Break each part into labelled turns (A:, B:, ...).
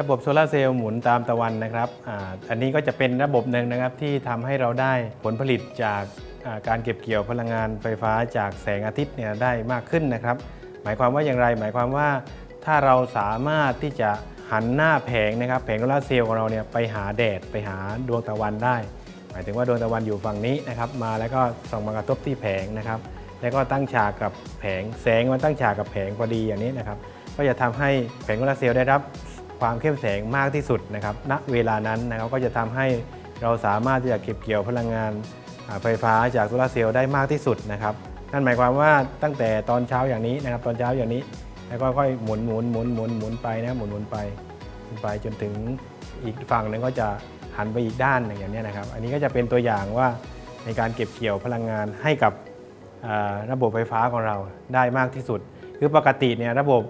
A: ระบบโซลาร์เซลล์หมุนตามตะวันนะครับออันนี้ก็จะเป็นระบบหนึ่งนะครับที่ทำให้เราได้ผลผลิตจากการเก็บเกี่ยวพลังงานไฟฟ้าจากแสงอาทิตย์เนี่ยได้มากขึ้นนะครับ หมายความว่าอย่างไร หมายความว่าถ้าเราสามารถที่จะหันหน้าแผงนะครับ แผงโซลาร์เซลล์ของเราเนี่ยไปหาแดดไปหาดวงตะวันได้ หมายถึงว่าดวงตะวันอยู่ฝั่งนี้นะครับ มาแล้วก็ส่องมากระทบที่แผงนะครับ แล้วก็ตั้งฉากกับแผงแสงมันตั้งฉากกับแผงพอดีอย่างนี้นะครับ ก็จะทำให้แผงโซลาร์เซลล์ได้รับ ความเข้มแสงมากที่สุดนะครับณเวลานั้นนะครับก็จะทำให้เราสามารถที่จะเก็บเกี่ยวพลังงานไฟฟ้าจากโซลาร์เซลล์ได้มากที่สุดนะครับนั่นหมายความว่าตั้งแต่ตอนเช้าอย่างนี้นะครับ ตอนเช้าอย่างนี้ แล้วก็ค่อยหมุนหมุนหมุนหมุนหมุนไปนะหมุนหมุนไปหมุนไปจนถึงอีกฝั่งหนึงก็จะหันไปอีกด้านหนึ่งอย่างนี้นะครับ อันนี้ก็จะเป็นตัวอย่างว่าในการเก็บเกี่ยวพลังงานให้กับระบบไฟฟ้าของเราได้มากที่สุด คือปกติเนี่ยระบบ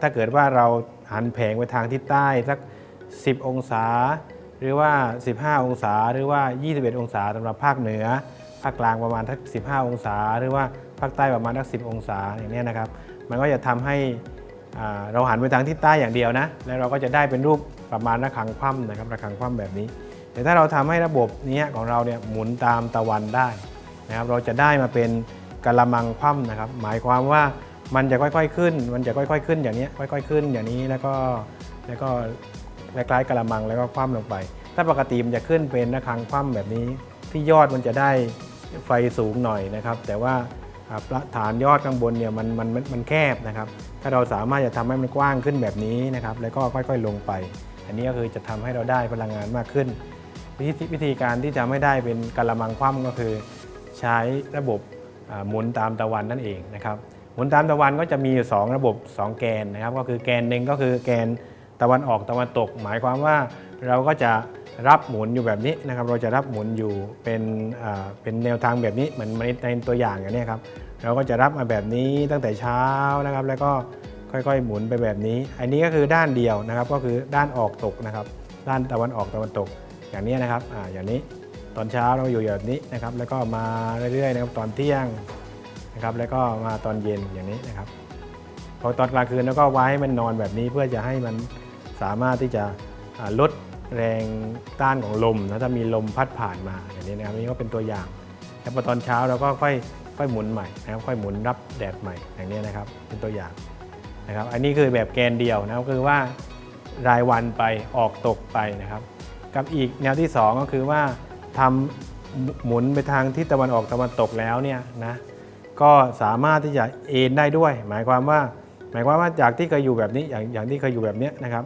A: ถ้าเกิดว่าเรา หันแผงไปทางทิศใต้สัก 10 องศา หรือว่า 15 องศา หรือว่า 21 องศาสำหรับภาคเหนือ ภาคกลางประมาณทัก 15 องศา หรือว่าภาคใต้ประมาณทัก 10 องศาอย่างนี้นะครับ มันก็จะทำให้เราหันไปทางทิศใต้อย่างเดียวนะ แล้วเราก็จะได้เป็นรูปประมาณระฆังคว่ำนะครับระฆังคว่ำแบบนี้ แต่ถ้าเราทำให้ระบบนี้ของเราเนี่ยหมุนตามตะวันได้นะครับ เราจะได้มาเป็นกะละมังคว่ำนะครับ หมายความว่า มันจะค่อยๆขึ้น มันจะค่อยๆขึ้นอย่างนี้ค่อยๆขึ้นอย่างนี้แล้วก็แล้วก็คล้ายๆกะละมังแล้วก็คว่ำลงไป ถ้าปกติมันจะขึ้นเป็นระฆังคว่ำแบบนี้ ที่ยอดมันจะได้ไฟสูงหน่อยนะครับ แต่ว่าฐานยอดข้างบนเนี่ยมันมันมันแคบนะครับ ถ้าเราสามารถจะทำให้มันกว้างขึ้นแบบนี้นะครับ แล้วก็ค่อยๆลงไป อันนี้ก็คือจะทำให้เราได้พลังงานมากขึ้น วิธีวิธีการที่จะไม่ได้เป็นกะละมังคว่ำก็คือ ใช้ระบบหมุนตามตะวันนั่นเองนะครับ หมุนตามตะวันก็จะมีอยู่สองระบบ 2 แกนนะครับ ก็คือแกนหนึ่งก็คือแกนตะวันออกตะวันตก หมายความว่าเราก็จะรับหมุนอยู่แบบนี้นะครับ เราจะรับหมุนอยู่เป็นอ่าเป็นแนวทางแบบนี้เหมือนในตัวอย่างอย่างนี้ครับ เราก็จะรับมาแบบนี้ตั้งแต่เช้านะครับ แล้วก็ค่อยๆ หมุนไปแบบนี้ อันนี้ก็คือด้านเดียวนะครับ ก็คือด้านออกตกนะครับ ด้านตะวันออกตะวันตกอย่างนี้นะครับอ่าอย่างนี้ตอนเช้าเราอยู่แบบนี้นะครับ แล้วก็มาเรื่อยๆนะครับตอนเที่ยง นะครับแล้วก็มาตอนเย็นอย่างนี้นะครับพอตอนกลางคืนแล้วก็ไว้ให้มันนอนแบบนี้เพื่อจะให้มันสามารถที่จะลดแรงต้านของลมนะถ้ามีลมพัดผ่านมาอย่างนี้นะครับนี่ก็เป็นตัวอย่างแล้วพอตอนเช้าเราก็ค่อยค่อยหมุนใหม่นะครับค่อยหมุนรับแดดใหม่อย่างนี้นะครับเป็นตัวอย่างนะครับอันนี้คือแบบแกนเดียวนะครับคือว่ารายวันไปออกตกไปนะครับ กับอีกแนวที่ 2 ก็คือว่าทำหมุนไปทางทิศตะวันออกตะวันตกแล้วเนี่ยนะ ก็สามารถที่จะเอนได้ด้วย หมายความว่า หมายความว่าจากที่เคยอยู่แบบนี้อย่างอย่างที่เคยอยู่แบบนี้นะครับ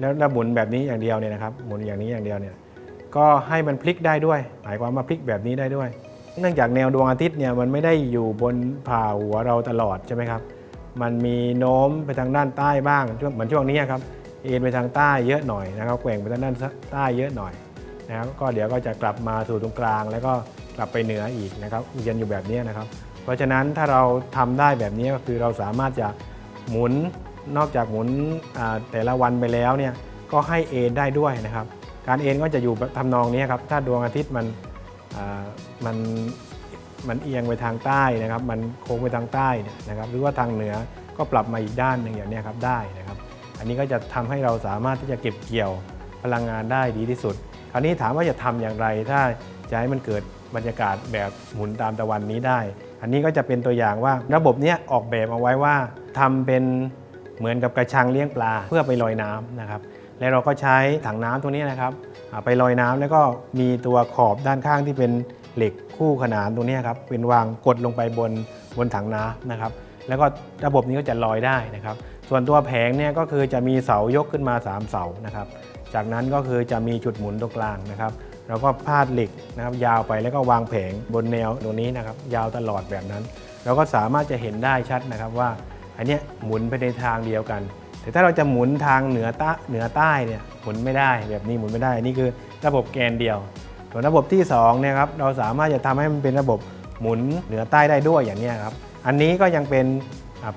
A: แล้วแล้วหมุนแบบนี้อย่างเดียวเนี่ยนะครับหมุนอย่างนี้อย่างเดียวเนี่ยก็ให้มันพลิกได้ด้วย หมายความว่าพลิกแบบนี้ได้ด้วย เนื่องจากแนวดวงอาทิตย์เนี่ยมันไม่ได้อยู่บนผ่าหัวเราตลอดใช่ไหมครับมันมีโน้มไปทางด้านใต้บ้างเหมือนช่วงนี้ครับเอ็นไปทางใต้เยอะหน่อยนะครับแกว่งไปทางด้านใต้เยอะหน่อยนะครับก็เดี๋ยวก็จะกลับมาสู่ตรงกลางแล้วก็ กลับไปเหนืออีกนะครับเวียนอยู่แบบนี้นะครับ เพราะฉะนั้นถ้าเราทำได้แบบนี้ก็คือเราสามารถจะหมุนนอกจากหมุนแต่ละวันไปแล้วเนี่ยก็ให้เอ็นได้ด้วยนะครับ การเอ็นก็จะอยู่ทำนองนี้ครับถ้าดวงอาทิตย์มันมันมันเอียงไปทางใต้นะครับ มันโค้งไปทางใต้เนี่ยนะครับ หรือว่าทางเหนือก็ปรับมาอีกด้านหนึ่งอย่างนี้ครับได้นะครับ อันนี้ก็จะทำให้เราสามารถที่จะเก็บเกี่ยวพลังงานได้ดีที่สุด คราวนี้ถามว่าจะทำอย่างไร ถ้าจะให้มันเกิด บรรยากาศแบบหมุนตามตะวันนี้ได้ อันนี้ก็จะเป็นตัวอย่างว่าระบบเนี้ยออกแบบเอาไว้ว่าทำเป็นเหมือนกับกระชังเลี้ยงปลาเพื่อไปลอยน้ำนะครับ แล้วเราก็ใช้ถังน้ำตัวนี้นะครับ ไปลอยน้ำแล้วก็มีตัวขอบด้านข้างที่เป็นเหล็กคู่ขนานตรงนี้ครับเป็นวางกดลงไปบนบนถังน้ำนะครับ แล้วก็ระบบนี้ก็จะลอยได้นะครับ ส่วนตัวแผงเนี่ยก็คือจะมีเสายกขึ้นมา 3 เสานะครับ จากนั้นก็คือจะมีจุดหมุนตรงกลางนะครับ แล้วก็พาดเหล็กนะครับยาวไปแล้วก็วางแผงบนแนวตรงนี้นะครับยาวตลอดแบบนั้น เราก็สามารถจะเห็นได้ชัดนะครับว่าอันนี้หมุนไปในทางเดียวกัน แต่ถ้าเราจะหมุนทางเหนือใต้เหนือใต้เนี่ยหมุนไม่ได้แบบนี้หมุนไม่ได้อันนี่คือระบบแกนเดียวส่วนระบบที่2เนี่ยครับเราสามารถจะทำให้มันเป็นระบบหมุนเหนือใต้ได้ด้วยอย่างนี้ครับอันนี้ก็ยังเป็น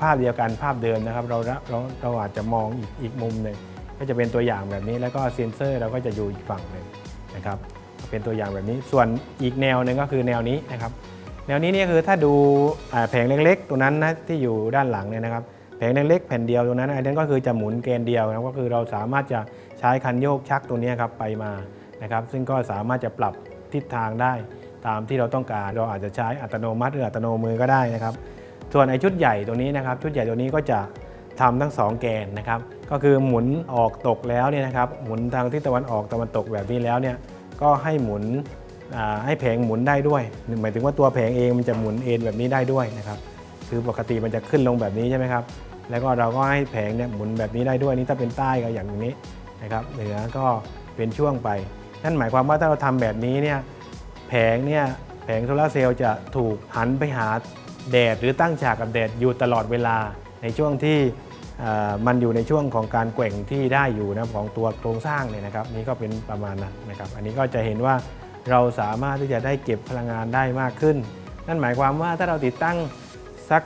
A: ภาพเดียวกันภาพเดิมนะครับเราเราเราอาจจะมองอีกอีกมุมหนึ่งก็จะเป็นตัวอย่างแบบนี้แล้วก็เซ็นเซอร์เราก็จะอยู่อีกฝั่งหนึ่งนะครับ เป็นตัวอย่างแบบนี้ ส่วนอีกแนวหนึ่งก็คือแนวนี้นะครับ แนวนี้เนี่ยคือถ้าดูแผงเล็กๆ ตัวนั้นนะที่อยู่ด้านหลังเนี่ยนะครับแผงเล็กๆแผ่นเดียวตรงนั้นอันนั้นก็คือจะหมุนเกณฑ์เดียวนะครับก็คือเราสามารถจะใช้คันโยกชักตัวนี้ครับไปมานะครับ ซึ่งก็สามารถจะปรับทิศทางได้ ตามที่เราต้องการเราอาจจะใช้อัตโนมัติหรืออัตโนมือก็ได้นะครับ ส่วนไอ้ชุดใหญ่ตัวนี้นะครับ ชุดใหญ่ตัวนี้ก็จะทำทั้งสองแกนนะครับ ก็คือหมุนออกตกแล้วเนี่ยนะครับ หมุนทางทิศตะวันออกตะวันตกแบบนี้แล้วเนี่ย ก็ให้หมุนให้แผงหมุนได้ด้วยหมายถึงว่าตัวแผงเองมันจะหมุนเอ็นแบบนี้ได้ด้วยนะครับคือปกติมันจะขึ้นลงแบบนี้ใช่ไหมครับแล้วก็เราก็ให้แผงเนี่ยหมุนแบบนี้ได้ด้วยนี่ถ้าเป็นใต้ก็อย่างนี้นะครับเหนือก็เป็นช่วงไป นั่นหมายความว่าถ้าเราทำแบบนี้เนี่ยแผงเนี่ยแผงโซลาร์เซลล์จะถูกหันไปหาแดดหรือตั้งฉากกับแดดอยู่ตลอดเวลาในช่วงที่ มันอยู่ในช่วงของการแกว่งที่ได้อยู่นะของตัวโครงสร้างเนี่ยนะครับนี่ก็เป็นประมาณนั้นนะครับ อันนี้ก็จะเห็นว่าเราสามารถที่จะได้เก็บพลังงานได้มากขึ้น นั่นหมายความว่าถ้าเราติดตั้งสัก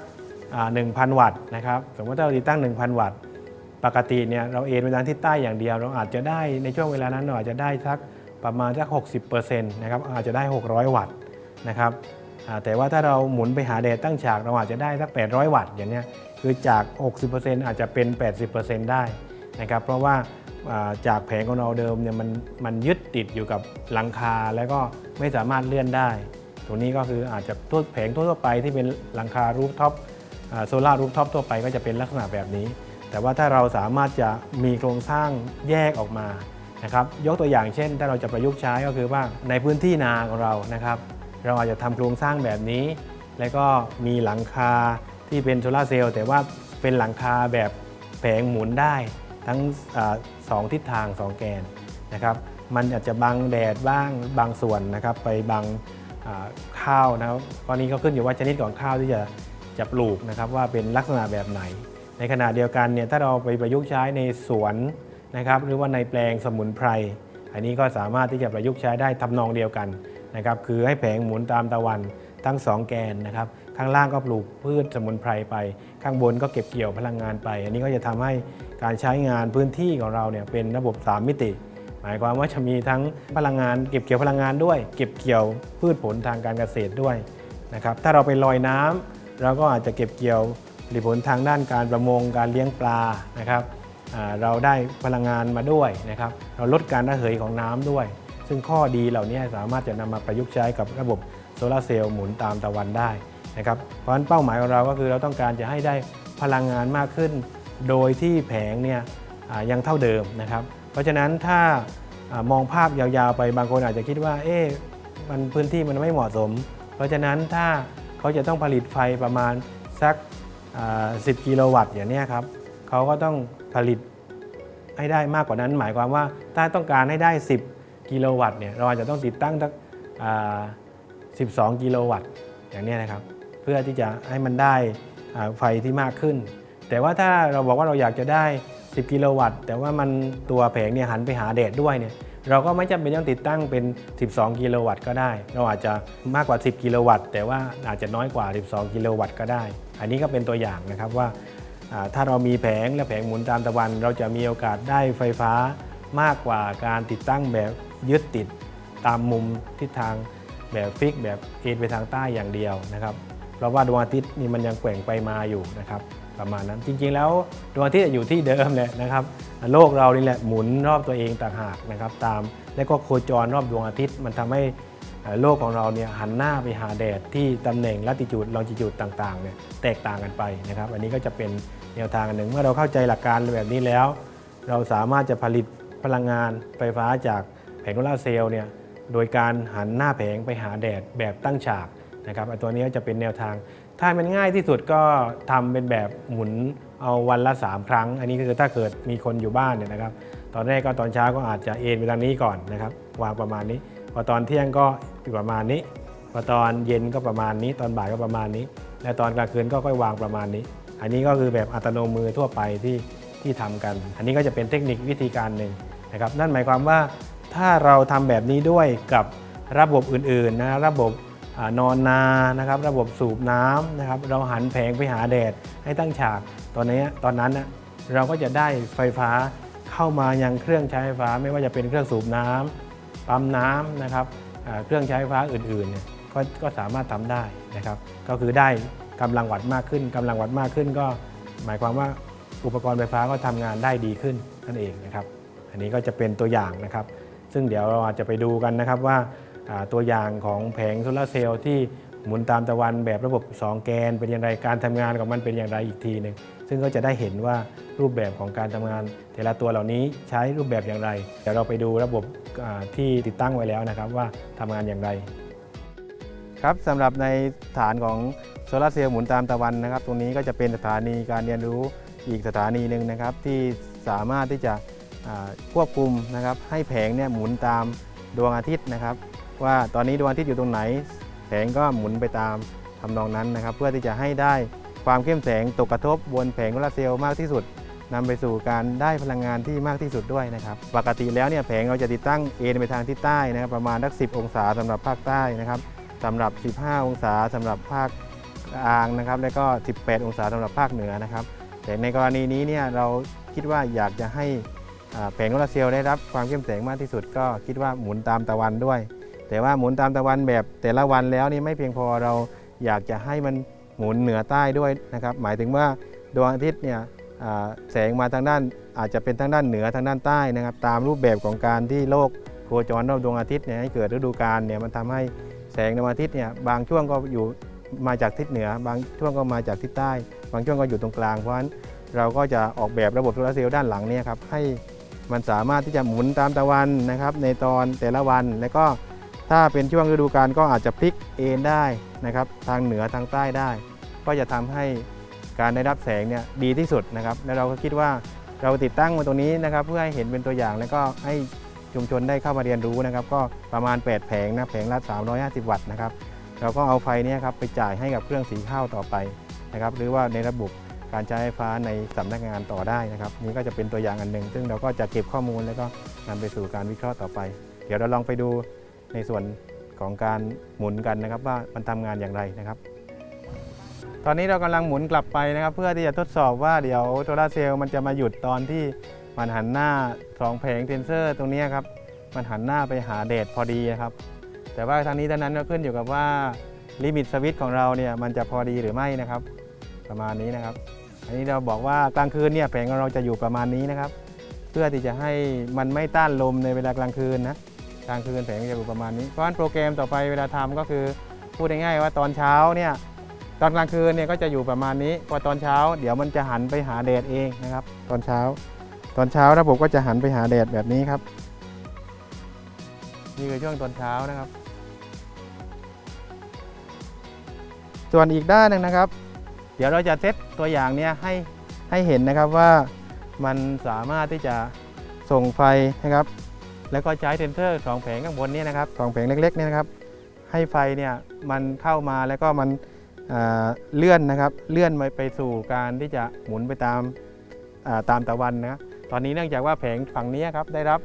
A: อ่า1,000 วัตต์นะครับสมมติถ้าเราติดตั้ง 1,000 วัตต์ ปกติเนี่ยเราเอนไปทางทิศใต้อย่างเดียว เราอาจจะได้ในช่วงเวลานั้นเราอาจจะได้สักประมาณสัก 60%นะครับอาจจะได้ 600 วัตต์นะครับแต่ว่าถ้าเราหมุนไปหาแดดตั้งฉากเราอาจจะได้สัก 800 วัตต์อย่างเนี้ย คือจาก 60%อาจจะเป็น 80%ได้นะครับเพราะว่าจากแผงของเราเดิมเนี่ยมันมันยึดติดอยู่กับหลังคาแล้วก็ไม่สามารถเลื่อนได้ ตรงนี้ก็คืออาจจะทั่วแผงทั่วไปที่เป็นหลังคารูฟท็อปโซลารูฟท็อปทั่วไปก็จะเป็นลักษณะแบบนี้ แต่ว่าถ้าเราสามารถจะมีโครงสร้างแยกออกมานะครับยกตัวอย่างเช่น ถ้าเราจะประยุกต์ใช้ก็คือว่าในพื้นที่นาของเรานะครับ เราอาจจะทำโครงสร้างแบบนี้ แล้วก็มีหลังคา ที่เป็นโซลาเซลล์แต่ว่าเป็นหลังคาแบบแผงหมุนได้ทั้งอสองทิศทางสองแกนนะครับมันอาจจะบังแดดบ้างบางส่วนนะครับไปบังข้าวนะครับกรณีก็ขึ้นอยู่ว่าชนิดของข้าวที่จะจะปลูกนะครับว่าเป็นลักษณะแบบไหน ในขณะเดียวกันเนี่ยถ้าเราไปประยุกต์ใช้ในสวนนะครับหรือว่าในแปลงสมุนไพร อันนี้ก็สามารถที่จะประยุกต์ใช้ได้ทำนองเดียวกันนะครับคือให้แผงหมุนตามตะวันทั้งสองแกนนะครับ ข้างล่างก็ปลูกพืชสมุนไพรไป ข้างบนก็เก็บเกี่ยวพลังงานไป อันนี้ก็จะทำให้การใช้งานพื้นที่ของเราเนี่ยเป็นระบบ 3 มิติ หมายความว่าจะมีทั้งพลังงาน เก็บเกี่ยวพลังงานด้วย เก็บเกี่ยวพืชผลทางการเกษตรด้วยนะครับถ้าเราไปลอยน้ำเราก็อาจจะเก็บเกี่ยวผลิตผลทางด้านการประมงการเลี้ยงปลานะครับเราได้พลังงานมาด้วยนะครับ เราลดการระเหยของน้ำด้วย ซึ่งข้อดีเหล่านี้สามารถจะนำมาประยุกต์ใช้กับระบบโซลาร์เซลล์หมุนตามตะวันได้ นะครับเพราะฉะนั้นเป้าหมายของเราก็คือเราต้องการจะให้ได้พลังงานมากขึ้น โดยที่แผงเนี่ยยังเท่าเดิมนะครับ เพราะฉะนั้นถ้าอมองภาพยาวๆไปบางคนอาจจะคิดว่าเอ๊ะมันพื้นที่มันไม่เหมาะสม เพราะฉะนั้นถ้าเขาจะต้องผลิตไฟประมาณสัก 10 กิโลวัตต์อย่างนี้ครับเขาก็ต้องผลิตให้ได้มากกว่านั้น หมายความว่าถ้าต้องการให้ได้ 10 กิโลวัตต์เนี่ยเราอาจจะต้องติดตั้งสัก12 กิโลวัตต์อย่างนี้นะครับ เพื่อที่จะให้มันได้ไฟที่มากขึ้น แต่ว่าถ้าเราบอกว่าเราอยากจะได้ 10 กิโลวัตต์ แต่ว่ามันตัวแผงเนี่ยหันไปหาแดดด้วยเนี่ยเราก็ไม่จำเป็นต้องติดตั้งเป็น 12 กิโลวัตต์ก็ได้ เราอาจจะมากกว่า 10 กิโลวัตต์ แต่ว่าอาจจะน้อยกว่า 12 กิโลวัตต์ก็ได้ อันนี้ก็เป็นตัวอย่างนะครับว่าอ่าถ้าเรามีแผงและแผงหมุนตามตะวัน เราจะมีโอกาสได้ไฟฟ้ามากกว่าการติดตั้งแบบยึดติดตามมุมทิศทางแบบฟิกแบบเอ็นไปทางใต้อย่างเดียวนะครับ เพราะว่าดวงอาทิตย์นี่มันยังแกว่งไปมาอยู่นะครับประมาณนั้นจริงๆแล้วดวงอาทิตย์อยู่ที่เดิมเลยนะครับ โลกเรานี่แหละหมุนรอบตัวเองต่างหากนะครับตามและก็โคจรรอบดวงอาทิตย์ มันทำให้โลกของเราเนี่ยหันหน้าไปหาแดดที่ตำแหน่งลัติจูดลองจิจูดต่างๆเนี่ยแตกต่างกันไปนะครับ อันนี้ก็จะเป็นแนวทางอันหนึ่งเมื่อเราเข้าใจหลักการแบบนี้แล้ว เราสามารถจะผลิตพลังงานไฟฟ้าจากแผงโซลาร์เซลล์เนี่ยโดยการหันหน้าแผงไปหาแดดแบบตั้งฉาก นะครับอันตัวนี้ก็จะเป็นแนวทาง ถ้ามันง่ายที่สุดก็ทำเป็นแบบหมุนเอาวันละ 3 ครั้ง อันนี้ก็คือถ้าเกิดมีคนอยู่บ้านเนี่ยนะครับ ตอนแรกก็ตอนเช้าก็อาจจะเอนไปทางนี้ก่อนนะครับวางประมาณนี้ พอตอนเที่ยงก็อยู่ประมาณนี้ พอตอนเย็นก็ประมาณนี้ ตอนบ่ายก็ประมาณนี้ และตอนกลางคืนก็ค่อยวางประมาณนี้ อันนี้ก็คือแบบอัตโนมือทั่วไปที่ที่ทำกัน อันนี้ก็จะเป็นเทคนิควิธีการหนึ่งนะครับ นั่นหมายความว่าถ้าเราทำแบบนี้ด้วยกับระบบอื่นๆนะระบบ นอนนานะครับ ระบบสูบน้ำนะครับ เราหันแผงไปหาแดดให้ตั้งฉาก ตอนนี้ตอนนั้นนะเราก็จะได้ไฟฟ้าเข้ามายังเครื่องใช้ไฟฟ้า ไม่ว่าจะเป็นเครื่องสูบน้ำปั๊มน้ำนะครับเครื่องใช้ไฟฟ้าอื่นๆเนี่ยก็ก็สามารถทำได้นะครับ ก็คือได้กำลังวัตต์มากขึ้นกำลังวัตต์มากขึ้นก็หมายความว่าอุปกรณ์ไฟฟ้าก็ทำงานได้ดีขึ้นนั่นเองนะครับ อันนี้ก็จะเป็นตัวอย่างนะครับ ซึ่งเดี๋ยวเราอาจจะไปดูกันนะครับว่า ตัวอย่างของแผงโซลาร์เซลล์ที่หมุนตามตะวันแบบระบบ 2 แกน เป็นอย่างไรการทำงานของมันเป็นอย่างไรอีกทีหนึ่งซึ่งก็จะได้เห็นว่ารูปแบบของการทำงาน แต่ละตัวเหล่านี้ใช้รูปแบบอย่างไรเดี๋ยวเราไปดูระบบที่ติดตั้งไว้แล้วนะครับว่าทำงานอย่างไร ครับสำหรับในฐานของโซลาร์เซลล์หมุนตามตะวันนะครับ ตรงนี้ก็จะเป็นสถานีการเรียนรู้อีกสถานีหนึ่งนะครับ ที่สามารถที่จะควบคุมนะครับให้แผงเนี่ยหมุนตามดวงอาทิตย์นะครับ ว่าตอนนี้ดวงอาทิตย์อยู่ตรงไหนแผงก็หมุนไปตามทำนองนั้นนะครับ เพื่อที่จะให้ได้ความเข้มแสงตกกระทบบนแผงโซลาร์เซลล์มากที่สุดนำไปสู่การได้พลังงานที่มากที่สุดด้วยนะครับ ปกติแล้วเนี่ยแผงเราจะติดตั้งเอ็นไปทางทิศใต้นะครับ ประมาณสัก10 องศาสำหรับภาคใต้นะครับสำหรับ 15 องศาสำหรับภาคกลางนะครับ แล้วก็ 18 องศาสำหรับภาคเหนือนะครับ แต่ในกรณีนี้เนี่ยเราคิดว่าอยากจะให้แผงโซลาร์เซลล์ได้รับความเข้มแสงมากที่สุด ก็คิดว่าหมุนตามตะวันด้วย แต่ว่าหมุนตามตะวันแบบแต่ละวันแล้วนี่ไม่เพียงพอเราอยากจะให้มันหมุนเหนือใต้ด้วยนะครับ หมายถึงว่าดวงอาทิตย์เนี่ยแสงมาทางด้านอาจจะเป็นทางด้านเหนือทางด้านใต้นะครับ ตามรูปแบบของการที่โลกโคจรรอบดวงอาทิตย์เนี่ยให้เกิดฤดูกาลเนี่ยมันทำให้แสงดวงอาทิตย์เนี่ยบางช่วงก็อยู่มาจากทิศเหนือ บางช่วงก็มาจากทิศใต้ บางช่วงก็อยู่ตรงกลางเพราะฉะนั้นเราก็จะออกแบบระบบโซลาร์เซลล์ด้านหลังเนี่ยครับให้มันสามารถที่จะหมุนตามตะวันนะครับ ในตอนแต่ละวันแล้วก็ ถ้าเป็นช่วงฤดูกาลก็อาจจะพลิกเอนได้นะครับ ทางเหนือทางใต้ได้ ก็จะทำให้การได้รับแสงเนี่ยดีที่สุดนะครับ และเราก็คิดว่าเราติดตั้งมาตรงนี้นะครับ เพื่อให้เห็นเป็นตัวอย่างแล้วก็ให้ชุมชนได้เข้ามาเรียนรู้นะครับ ก็ประมาณ 8 แผงนะแผงละ350 วัตต์นะครับเราก็เอาไฟนี้ครับไปจ่ายให้กับเครื่องสีข้าวต่อไปนะครับ หรือว่าในระบบการใช้ไฟฟ้าในสำนักงานต่อได้นะครับ นี่ก็จะเป็นตัวอย่างอันหนึ่งซึ่งเราก็จะเก็บข้อมูลแล้วก็นำไปสู่การวิเคราะห์ต่อไป เดี๋ยวเราลองไปดู ในส่วนของการหมุนกันนะครับ ว่ามันทำงานอย่างไรนะครับ ตอนนี้เรากำลังหมุนกลับไปนะครับ เพื่อที่จะทดสอบว่าเดี๋ยวโซลาเซลล์มันจะมาหยุดตอนที่มันหันหน้าสองแผงเซนเซอร์ตรงนี้ครับมันหันหน้าไปหาแดดพอดีนะครับ แต่ว่าทางนี้ทางนั้นก็ขึ้นอยู่กับว่าลิมิตสวิตช์ของเราเนี่ยมันจะพอดีหรือไม่นะครับ ประมาณนี้นะครับ อันนี้เราบอกว่ากลางคืนเนี่ยแผงของเราจะอยู่ประมาณนี้นะครับ เพื่อที่จะให้มันไม่ต้านลมในเวลากลางคืนนะ กลางคืนแผงจะอยู่ประมาณนี้ เพราะฉะนั้นโปรแกรมต่อไปเวลาทำก็คือ พูดง่ายๆว่าตอนเช้าเนี่ยตอนกลางคืนเนี่ยก็จะอยู่ประมาณนี้ พอตอนเช้า เดี๋ยวมันจะหันไปหาแดดเองนะครับ ตอนเช้า ตอนเช้าระบบก็จะหันไปหาแดดแบบนี้ครับ นี่คือช่วงตอนเช้านะครับ ส่วนอีกด้านหนึ่งนะครับ เดี๋ยวเราจะเซตตัวอย่างเนี้ยให้ให้เห็นนะครับว่ามันสามารถที่จะส่งไฟนะครับ แล้วก็ใช้เซนเซอร์สองแผงข้างบนนี้นะครับสองแผงเล็กๆเนี่ยนะครับ ให้ไฟเนี่ยมันเข้ามาแล้วก็มันเลื่อนนะครับ เลื่อนไปไปสู่การที่จะหมุนไปตามาตามตะวันนะตอนนี้เนื่องจากว่าแผงฝั่งนี้ครับได้รับ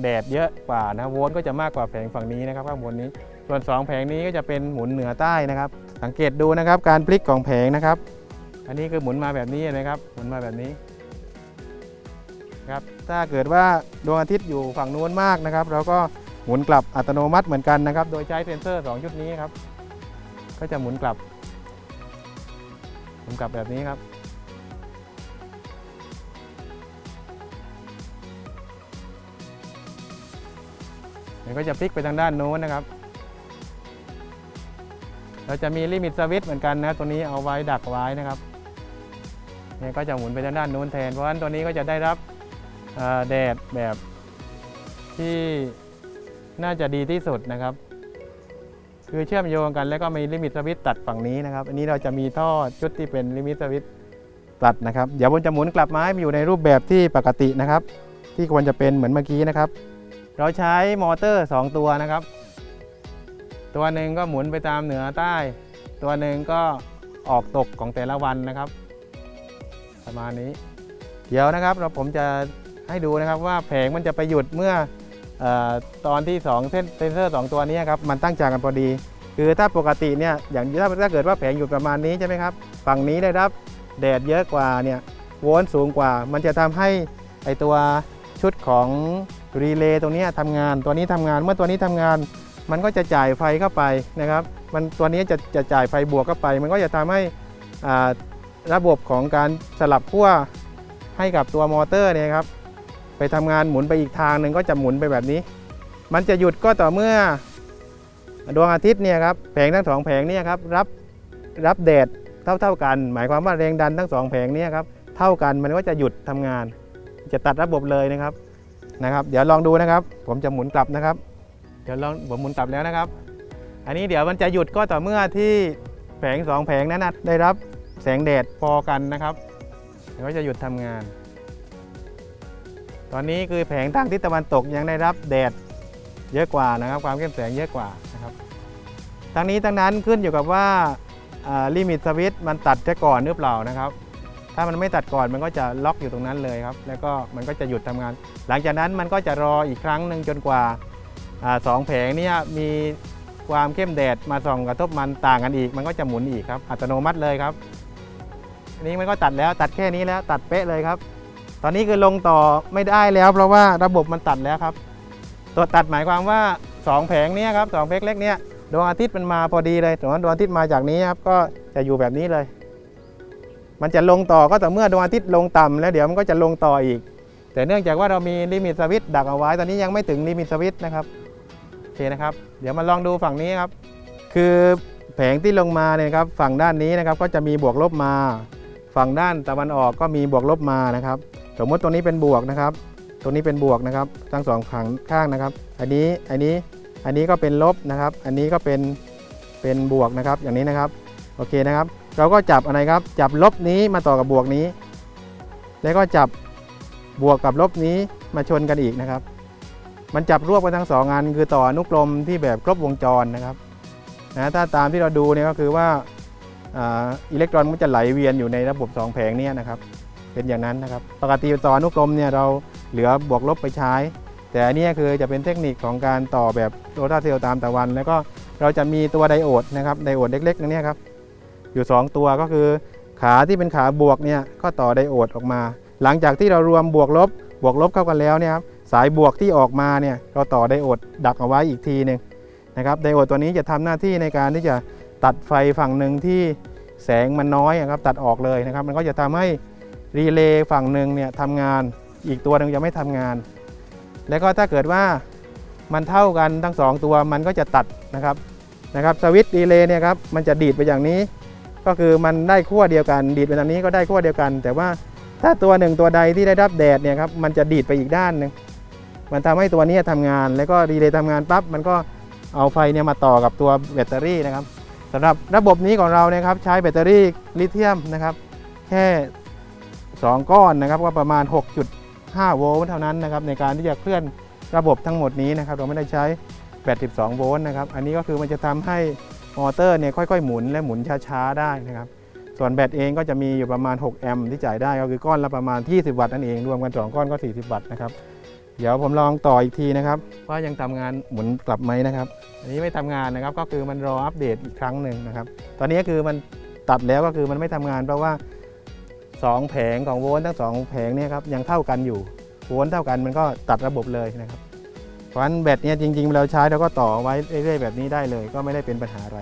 A: แดดเยอะกว่านะโวลต์ก็จะมากกว่าแผงฝั่งนี้นะครับข้างบนนี้ ส่วน 2 แผงนี้ก็จะเป็นหมุนเหนือใต้นะครับ สังเกตดูนะครับการพลิกของแผงนะครับ อันนี้คือหมุนมาแบบนี้นะครับ หมุนมาแบบนี้ ครับถ้าเกิดว่าดวงอาทิตย์อยู่ฝั่งนู้นมากนะครับเราก็หมุนกลับอัตโนมัติเหมือนกันนะครับ โดยใช้เซนเซอร์ 2 ชุดนี้ครับ ก็จะหมุนกลับหมุนกลับแบบนี้ครับ มันก็จะพลิกไปทางด้านโน้นนะครับ เราจะมีลิมิตสวิตช์เหมือนกันนะ ตัวนี้เอาไว้ดักไว้นะครับเนี่ยก็จะหมุนไปทางด้านโน้นแทน เพราะฉะนั้นตัวนี้ก็จะได้รับ แดดแบบที่น่าจะดีที่สุดนะครับ คือเชื่อมโยงกันแล้วก็มีลิมิตสวิตตัดฝั่งนี้นะครับ อันนี้เราจะมีท่อชุดที่เป็นลิมิตสวิตตัดนะครับ เดี๋ยวผมจะหมุนกลับมาให้มันอยู่ในรูปแบบที่ปกตินะครับ ที่ควรจะเป็นเหมือนเมื่อกี้นะครับ เราใช้มอเตอร์ 2 ตัวนะครับ ตัวหนึ่งก็หมุนไปตามเหนือใต้ ตัวหนึ่งก็ออกตกของแต่ละวันนะครับ ประมาณนี้ เดี๋ยวนะครับเราผมจะ ให้ดูนะครับว่าแผงมันจะไปหยุดเมื่ออตอนที่2เส้นเซนเซอร์ 2 ตัวนี้ครับมันตั้งจากกันพอดี คือถ้าปกติเนี่ยอย่างถ้าถ้าเกิดว่าแผงอยู่ประมาณนี้ใช่ไหมครับฝั่งนี้ได้รับแดดเยอะกว่าเนี่ยโวลต์สูงกว่า มันจะทำให้ไอตัวชุดของรีเลย์ตรงนี้ยทำงานตัวนี้ทำงานเมื่อตัวนี้ทำงาน มันก็จะจ่ายไฟเข้าไปนะครับ มันตัวนี้จะจะจ่ายไฟบวกเข้าไป มันก็จะทำให้ระบบของการสลับขั้วให้กับตัวมอเตอร์เนี่ยครับ ไปทำงานหมุนไปอีกทางหนึ่งก็จะหมุนไปแบบนี้ มันจะหยุดก็ต่อเมื่อดวงอาทิตย์เนี่ยครับแผงทั้งสองแผงเนี่ยครับรับรับแดดเท่าเท่าๆกัน หมายความว่าแรงดันทั้งสองแผงเนี่ยครับเท่ากันมันก็จะหยุดทำงาน จะตัดระบบเลยนะครับนะครับ เดี๋ยวลองดูนะครับ ผมจะหมุนกลับนะครับ เดี๋ยวลองผมหมุนกลับแล้วนะครับ อันนี้เดี๋ยวมันจะหยุดก็ต่อเมื่อที่แผงสองแผงนั้นได้รับแสงแดดพอกันนะครับเดี๋ยวก็จะหยุดทำงาน ตอนนี้คือแผงทางทิศตะวันตกยังได้รับแดดเยอะกว่านะครับ ความเข้มแสงเยอะกว่านะครับทั้งนี้ทั้งนั้นขึ้นอยู่กับว่าลิมิตสวิตมันตัดจะก่อนหรือเปล่านะครับ ถ้ามันไม่ตัดก่อนมันก็จะล็อกอยู่ตรงนั้นเลยครับ แล้วก็มันก็จะหยุดทำงาน หลังจากนั้นมันก็จะรออีกครั้งหนึ่งจนกว่าอาสองแผงนี้มีความเข้มแดดมาส่องกระทบมันต่างกันอีก มันก็จะหมุนอีกครับ อัตโนมัติเลยครับอันนี้มันก็ตัดแล้วตัดแค่นี้แล้วตัดเป๊ะเลยครับ อนนี้คือลงต่อไม่ได้แล้ว เพราะว่าระบบมันตัดแล้วครับ ตัวตัดหมายความว่า 2 แผงนี้ครับสองแผงเล็กเนี้ยดวงอาทิตย์มันมาพอดีเลยตรงนั้นดวงอาทิตย์มาจากนี้ครับก็จะอยู่แบบนี้เลย มันจะลงต่อก็แต่เมื่อดวงอาทิตย์ลงต่ำแล้วเดี๋ยวมันก็จะลงต่ออีก แต่เนื่องจากว่าเรามีลิมิตสวิตดักเอาไว้ตอนนี้ยังไม่ถึงลิมิตสวิตนะครับโอเคนะครับ เดี๋ยวมาลองดูฝั่งนี้ครับ คือแผงที่ลงมาเนี่ยครับฝั่งด้านนี้นะครับก็จะมีบวกลบมา ฝั่งด้านตะวันออกก็มีบวกลบมานะครับ สมมติตรงนี้เป็นบวกนะครับตรงนี้เป็นบวกนะครับ ทั้งสองข้างข้างนะครับ อันนี้อันนี้อันนี้ก็เป็นลบนะครับ อันนี้ก็เป็นเป็นบวกนะครับ อย่างนี้นะครับโอเคนะครับ เราก็จับอะไรครับ จับลบนี้มาต่อกับบวกนี้ แล้วก็จับบวกกับลบนี้มาชนกันอีกนะครับ มันจับรวบกันทั้งสองอันคือต่ออนุกรมที่แบบครบวงจรนะครับนะถ้าตามที่เราดูเนี่ยก็คือว่าอ่าอิเล็กตรอนมันจะไหลเวียนอยู่ในระบบสองแผงนี้นะครับ เป็นอย่างนั้นนะครับ ปกติต่ออนุกรมเนี่ยเราเหลือบวกลบไปใช้ แต่อันนี้คือจะเป็นเทคนิคของการต่อแบบโรตาเซลล์ตามตะวัน แล้วก็เราจะมีตัวไดโอดนะครับไดโอดเล็กๆนั่นเนี่ยครับอยู่ 2 ตัวก็คือขาที่เป็นขาบวกเนี่ยก็ต่อไดโอดออกมา หลังจากที่เรารวมบวกลบบวกลบเข้ากันแล้วเนี่ยครับสายบวกที่ออกมาเนี่ยเราต่อไดโอดดักเอาไว้อีกทีหนึ่งนะครับไดโอดตัวนี้จะทำหน้าที่ในการที่จะตัดไฟฝั่งหนึ่งที่แสงมันน้อยครับตัดออกเลยนะครับ มันก็จะทำให้ รีเลย์ฝั่งหนึ่งเนี่ยทำงาน อีกตัวหนึ่งจะไม่ทำงาน แล้วก็ถ้าเกิดว่ามันเท่ากันทั้งสองตัวมันก็จะตัดนะครับนะครับสวิตช์รีเลย์เนี่ยครับมันจะดีดไปอย่างนี้ ก็คือมันได้ขั้วเดียวกัน ดีดไปทางนี้ก็ได้ขั้วเดียวกัน แต่ว่าถ้าตัวหนึ่งตัวใดที่ได้รับแดดเนี่ยครับมันจะดีดไปอีกด้านหนึ่งมันทำให้ตัวนี้ทำงาน แล้วก็รีเลย์ทำงานปั๊บมันก็เอาไฟเนี่ยมาต่อกับตัวแบตเตอรี่นะครับสำหรับระบบนี้ของเราเนี่ยครับใช้แบตเตอรี่ลิเธียมนะครับแค่ 2 ก้อนนะครับก็ประมาณ 6.5 โวลต์เท่านั้นนะครับในการที่จะเคลื่อนระบบทั้งหมดนี้นะครับเราไม่ได้ใช้แบต12โวลต์นะครับอันนี้ก็คือมันจะทำให้มอเตอร์เนี่ยค่อยๆ หมุนและหมุนช้าๆ ได้นะครับส่วนแบตเองก็จะมีอยู่ประมาณ 6 แอมป์ที่จ่ายได้ก็คือก้อนละประมาณ 20 วัตต์นั่นเอง รวมกัน 2 ก้อนก็ 40 วัตต์นะครับเดี๋ยวผมลองต่ออีกทีนะครับว่ายังทำงานหมุนกลับไหมนะครับอันนี้ไม่ทำงานนะครับก็คือมันรออัปเดตอีกครั้งหนึ่งนะครับตอนนี้ก็คือมันตัดแล้วก็คือมันไม่ทำงานเพราะว่า 2 แผงของโวลต์ทั้ง 2 แผงเนี่ยครับยังเท่ากันอยู่โวลต์เท่ากันมันก็ตัดระบบเลยนะครับ เพราะฉะนั้นแบตเนี่ยจริง ๆ เราใช้เราก็ต่อไว้เรื่อยๆแบบนี้ได้เลย ก็ไม่ได้เป็นปัญหาอะไร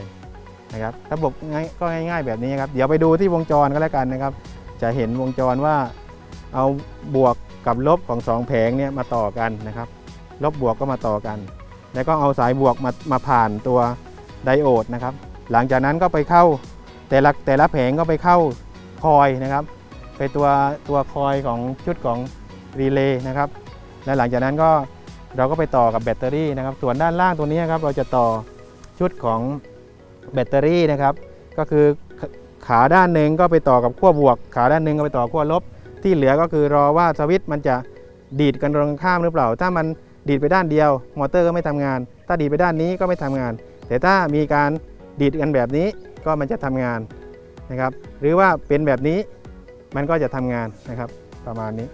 A: นะครับระบบง่ายก็ง่าย ๆ แบบนี้ครับเดี๋ยวไปดูที่วงจรก็แล้วกันนะครับ จะเห็นวงจรว่าเอาบวกกับลบของสองแผงเนี่ยมาต่อกันนะครับ ลบบวกก็มาต่อกัน แล้วก็เอาสายบวกมามาผ่านตัวไดโอดนะครับ หลังจากนั้นก็ไปเข้าแต่ละแต่ละแผงก็ไปเข้าคอยนะครับ ไปตัวตัวคอยของชุดของรีเลย์นะครับและหลังจากนั้นก็เราก็ไปต่อกับแบตเตอรี่นะครับ ส่วนด้านล่างตัวนี้ครับเราจะต่อชุดของแบตเตอรี่นะครับ ก็คือขขาด้านหนึ่งก็ไปต่อกับขั้วบวก ขาด้านหนึ่งก็ไปต่อขั้วลบ ที่เหลือก็คือรอว่าสวิตช์มันจะดีดกันตรงข้ามหรือเปล่า ถ้ามันดีดไปด้านเดียว มอเตอร์ก็ไม่ทำงาน ถ้าดีดไปด้านนี้ก็ไม่ทำงาน แต่ถ้ามีการดีดกันแบบนี้ก็มันจะทำงานนะครับ หรือว่าเป็นแบบนี้ มันก็จะทำงานนะครับประมาณนี้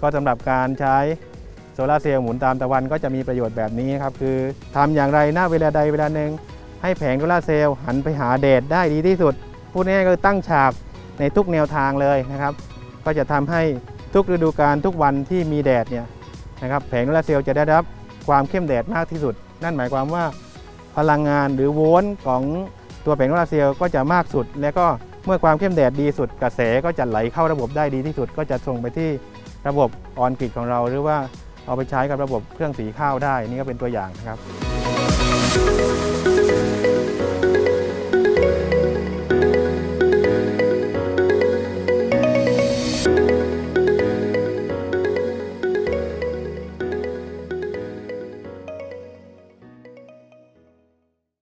A: ก็สำหรับการใช้โซลาร์เซลล์หมุนตามตะวันก็จะมีประโยชน์แบบนี้ครับคือทำอย่างไรหน้าเวลาใดเวลาหนึ่งให้แผงโซลาร์เซลล์หันไปหาแดดได้ดีที่สุด พูดง่ายๆก็คือตั้งฉากในทุกแนวทางเลยนะครับ ก็จะทำให้ทุกฤดูกาลทุกวันที่มีแดดเนี่ยนะครับแผงโซลาร์เซลล์จะได้รับความเข้มแดดมากที่สุด นั่นหมายความว่าพลังงานหรือโวลต์ของตัวแผงโซลาร์เซลล์ก็จะมากสุด และก็ เมื่อความเข้มแดดดีสุดกระแสก็จะไหลเข้าระบบได้ดีที่สุด ก็จะส่งไปที่ระบบออนกริดของเรา หรือว่าเอาไปใช้กับระบบเครื่องสีข้าวได้ นี่ก็เป็นตัวอย่างนะครับ